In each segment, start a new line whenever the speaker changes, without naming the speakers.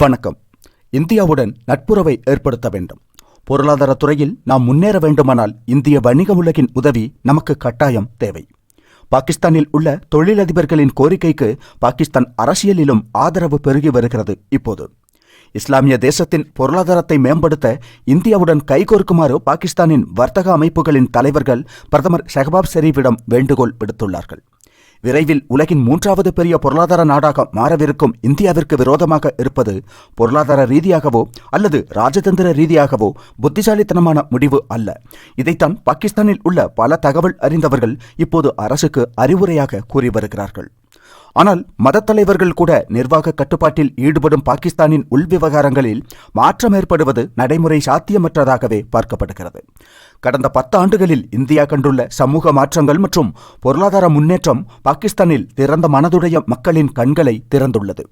வணக்கம். இந்தியாவுடன் நட்புறவை ஏற்படுத்த வேண்டும். பொருளாதார துறையில் நாம் முன்னேற வேண்டுமானால் இந்திய வணிக உலகின் உதவி நமக்கு கட்டாயம் தேவை. பாகிஸ்தானில் உள்ள தொழிலதிபர்களின் கோரிக்கைக்கு பாகிஸ்தான் அரசியலிலும் ஆதரவு பெருகி வருகிறது இப்போது. இஸ்லாமிய தேசத்தின் பொருளாதாரத்தை மேம்படுத்த இந்தியாவுடன் கைகோர்க்குமாறு பாகிஸ்தானின் வர்த்தக அமைப்புகளின் தலைவர்கள் பிரதமர் ஷெஹபாப் ஷெரீஃபிடம் வேண்டுகோள் விடுத்துள்ளார்கள். விரைவில் உலகின் மூன்றாவது பெரிய பொருளாதார நாடாக மாறவிருக்கும் இந்தியாவிற்கு விரோதமாக இருப்பது பொருளாதார ரீதியாகவோ அல்லது ராஜதந்திர ரீதியாகவோ புத்திசாலித்தனமான முடிவு அல்ல. இதைத்தான் பாகிஸ்தானில் உள்ள பல தகவல் அறிந்தவர்கள் இப்போது அரசுக்கு அறிவுரையாக கூறி வருகிறார்கள். ஆனால் மதத் தலைவர்கள் கூட நிர்வாக கட்டுப்பாட்டில் ஈடுபடும் பாகிஸ்தானின் உள்விவகாரங்களில் மாற்றம் ஏற்படுவது நடைமுறை சாத்தியமற்றதாகவே பார்க்கப்படுகிறது. கடந்த பத்து ஆண்டுகளில் இந்தியா கண்டுள்ள சமூக மாற்றங்கள் மற்றும் பொருளாதார முன்னேற்றம் பாகிஸ்தானில் திறந்த மனதுடைய மக்களின் கண்களை திறந்துள்ளது.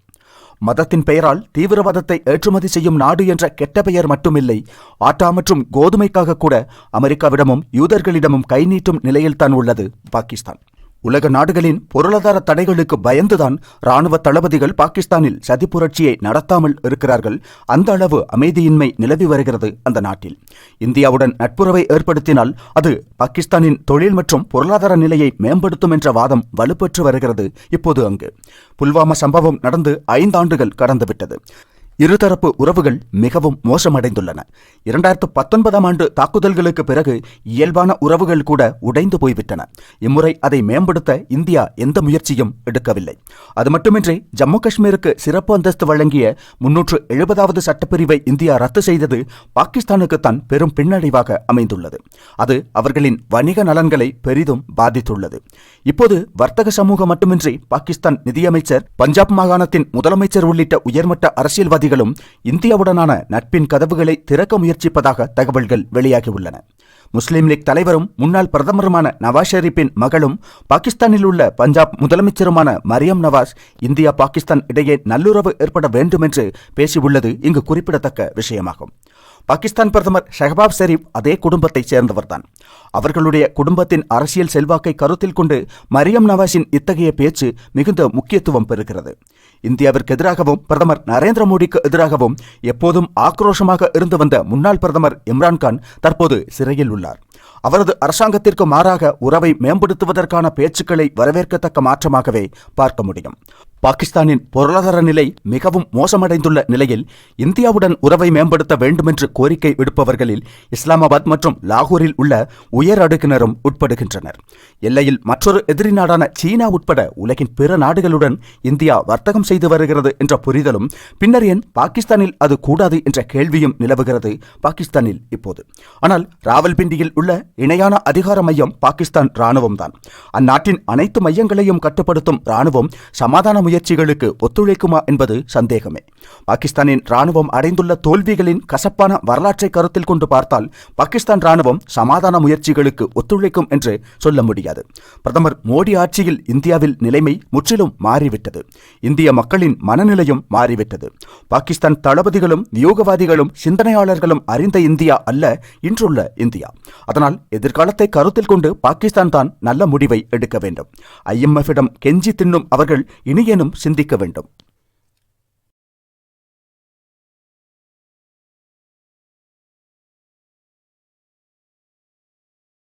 மதத்தின் பெயரால் தீவிரவாதத்தை ஏற்றுமதி செய்யும் நாடு என்ற கெட்ட பெயர் மட்டுமில்லை ஆட்டா மற்றும் கோதுமைக்காக கூட அமெரிக்காவிடமும் யூதர்களிடமும் கை நீட்டும் நிலையில்தான் உள்ளது பாகிஸ்தான். உலக நாடுகளின் பொருளாதார தடைகளுக்கு பயந்துதான் ராணுவ தளபதிகள் பாகிஸ்தானில் சதி புரட்சியை நடத்தாமல் இருக்கிறார்கள். அந்த அளவு அமைதியின்மை நிலவி வருகிறது அந்த நாட்டில். இந்தியாவுடன் நட்புறவை ஏற்படுத்தினால் அது பாகிஸ்தானின் தொழில் மற்றும் பொருளாதார நிலையை மேம்படுத்தும் என்ற வாதம் வலுப்பெற்று வருகிறது. இப்போது அங்கு. புல்வாமா சம்பவம் நடந்து ஐந்தாண்டுகள் கடந்துவிட்டது. இருதரப்பு உறவுகள் மிகவும் மோசமடைந்துள்ளன. இரண்டாயிரத்து பத்தொன்பதாம் ஆண்டு தாக்குதல்களுக்கு பிறகு இயல்பான உறவுகள் கூட உடைந்து போய்விட்டன. இம்முறை அதை மேம்படுத்த இந்தியா எந்த முயற்சியும் எடுக்கவில்லை. அது மட்டுமின்றி ஜம்மு காஷ்மீருக்கு சிறப்பு அந்தஸ்து வழங்கிய முன்னூற்று எழுபதாவது சட்டப்பிரிவை இந்தியா ரத்து செய்தது பாகிஸ்தானுக்குத்தான் பெரும் பின்னடைவாக அமைந்துள்ளது. அது அவர்களின் வணிக நலன்களை பெரிதும் பாதித்துள்ளது. இப்போது வர்த்தக சமூகம் மட்டுமின்றி பாகிஸ்தான் நிதியமைச்சர் பஞ்சாப் மாகாணத்தின் முதலமைச்சர் உள்ளிட்ட உயர்மட்ட அரசியல்வாதி சக்திகளும் இந்தியாவுடனான நட்பின் கதவுகளை திறக்க முயற்சிப்பதாக தகவல்கள் வெளியாகியுள்ளன. முஸ்லீம் லீக் தலைவரும் முன்னாள் பிரதமருமான நவாஸ் ஷெரீப்பின் மகளும் பாகிஸ்தானில் உள்ள பஞ்சாப் முதலமைச்சருமான மரியம் நவாஸ் இந்தியா பாகிஸ்தான் இடையே நல்லுறவு ஏற்பட வேண்டும் என்று பேசியுள்ளது. இங்கு குறிப்பிடத்தக்க விஷயமாகும். பாகிஸ்தான் பிரதமர் ஷெஹபாப் ஷெரீப் அதே குடும்பத்தைச் சேர்ந்தவர்தான். அவர்களுடைய குடும்பத்தின் அரசியல் செல்வாக்கை கருத்தில் கொண்டு மரியம் நவாஸின் இத்தகைய பேச்சு மிகுந்த முக்கியத்துவம் பெறுகிறது. இந்தியாவிற்கு எதிராகவும் பிரதமர் நரேந்திர மோடிக்கு எதிராகவும் எப்போதும் ஆக்ரோஷமாக இருந்து வந்த முன்னாள் பிரதமர் இம்ரான்கான் தற்போது சிறையில் உள்ளார். அவரது அரசாங்கத்திற்கு மாறாக உறவை மேம்படுத்துவதற்கான பேச்சுக்களை வரவேற்கத்தக்க மாற்றமாகவே பார்க்க முடியும். பாகிஸ்தானின் பொருளாதார நிலை மிகவும் மோசமடைந்துள்ள நிலையில் இந்தியாவுடன் உறவை மேம்படுத்த வேண்டுமென்று கோரிக்கை விடுப்பவர்களில் இஸ்லாமாபாத் மற்றும் லாகூரில் உள்ள உயர் அடுக்கினரும் உட்படுகின்றனர். எல்லையில் மற்றொரு எதிரி நாடான சீனா உட்பட உலகின் பிற நாடுகளுடன் இந்தியா வர்த்தகம் செய்து வருகிறது என்ற புரிதலும் பின்னர் ஏன் பாகிஸ்தானில் அது கூடாது என்ற கேள்வியும் நிலவுகிறது பாகிஸ்தானில் இப்போது. ஆனால் ராவல்பிண்டியில் உள்ள இணையான அதிகார மையம் பாகிஸ்தான் ராணுவம்தான் அந்நாட்டின் அனைத்து மையங்களையும் கட்டுப்படுத்தும் ராணுவம் சமாதான முயற்சிகளுக்கு ஒத்துழைக்குமா என்பது சந்தேகமே. பாகிஸ்தானின் ராணுவம் அடைந்துள்ள தோல்விகளின் கசப்பான வரலாற்றை கருத்தில் கொண்டு பார்த்தால் பாகிஸ்தான் ராணுவம் சமாதான முயற்சிகளுக்கு ஒத்துழைக்கும் என்று சொல்ல முடியாது. பிரதமர் மோடி ஆட்சியில் இந்தியாவில் நிலைமை முற்றிலும் மாறிவிட்டது. இந்திய மக்களின் மனநிலையும் மாறிவிட்டது. பாகிஸ்தான் தளபதிகளும் வியோகவாதிகளும் சிந்தனையாளர்களும் அறிந்த இந்தியா அல்ல இன்றுள்ள இந்தியா. அதனால் எதிர்காலத்தை கருத்தில் கொண்டு பாகிஸ்தான் தான் நல்ல முடிவை எடுக்க வேண்டும். ஐஎம்எஃபிடம் கெஞ்சி தின்னும் அவர்கள் இனி இனியேனும் சிந்திக்க வேண்டும்.